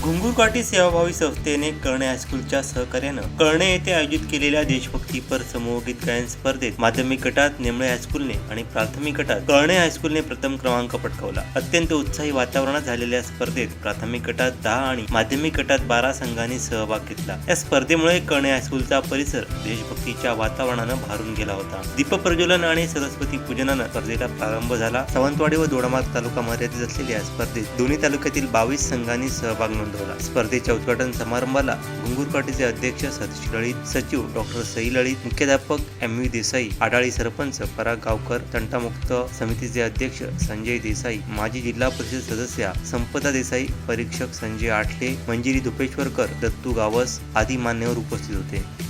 Ghungurkathi सेवाभावी संस्थेने कर्णे हायस्कूलच्या सहकार्यानं कळणे येथे आयोजित केलेल्या देशभक्तीपर समूहगीत गायन स्पर्धेत माध्यमिक गटात नेमळे हायस्कूलने आणि प्राथमिक गटात कळणे हायस्कूलने प्रथम क्रमांक पटकावला. अत्यंत उत्साही वातावरणात झालेल्या स्पर्धेत प्राथमिक गटात दहा आणि माध्यमिक गटात बारा संघांनी सहभाग घेतला. या स्पर्धेमुळे कर्णे हायस्कूलचा परिसर देशभक्तीच्या वातावरणानं भारून गेला होता. दीप प्रज्वलन आणि सरस्वती पूजनानं स्पर्धेला प्रारंभ झाला. सावंतवाडी व दोडामार्ग तालुका मर्यादित असलेल्या स्पर्धेत दोन्ही तालुक्यातील बावीस संघांनी सहभाग नोंदवला स्पर्धेच्या उद्घाटन समारंभाला घुंगुरपाटीचे अध्यक्ष सतीश लळित सचिव डॉक्टर सई लळित मुख्याध्यापक एम. व्ही देसाई आडाळी सरपंच पराग गावकर तंटामुक्त समितीचे अध्यक्ष संजय देसाई माजी जिल्हा परिषद सदस्या संपदा देसाई परीक्षक संजय आठले मंजिरी दुपेश्वरकर दत्तू गावस आदी मान्यवर उपस्थित होते.